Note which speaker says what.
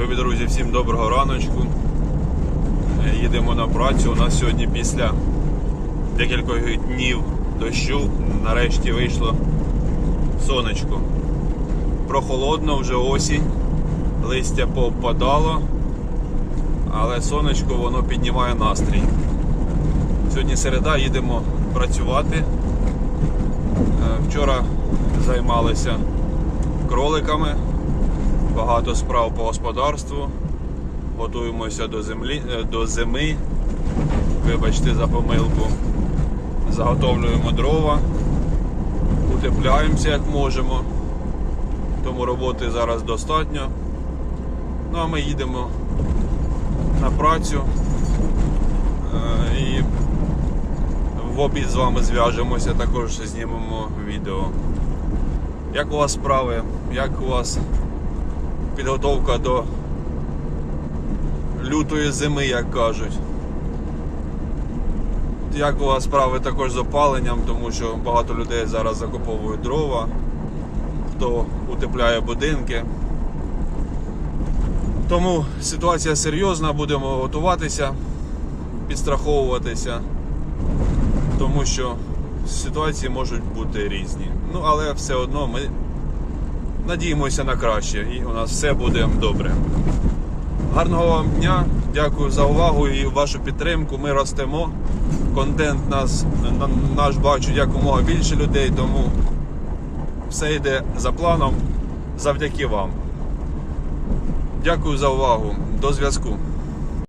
Speaker 1: Любі друзі, всім доброго раночку. Е, Їдемо на працю. У нас сьогодні після декількох днів дощу нарешті вийшло сонечко. Прохолодно, вже осінь, листя повпадало, але сонечко воно піднімає настрій. Сьогодні середа, їдемо працювати. Е, Вчора займалися кроликами багато справ по господарству. Готуємося до землі, е, до зими. Вибачте за помилку. Заготовлюємо дрова, утепляємося як можемо. Тому роботи зараз достатньо. Ну а ми їдемо на працю Е, і в обід з вами зв'яжемося, також знімемо відео. Як у вас справи? Як у вас підготовка до лютої зими, як кажуть. Як у вас справи також з опаленням, тому що багато людей зараз закуповують дрова, хто утепляє будинки. Тому ситуація серйозна, будемо готуватися, підстраховуватися, тому що ситуації можуть бути різні. Ну, але все одно ми надіємося на краще і у нас все буде добре. Гарного вам дня, дякую за увагу і вашу підтримку. Ми ростемо. Контент нас, наш бачить якомога більше людей, тому все йде за планом завдяки вам. Дякую за увагу. До зв'язку.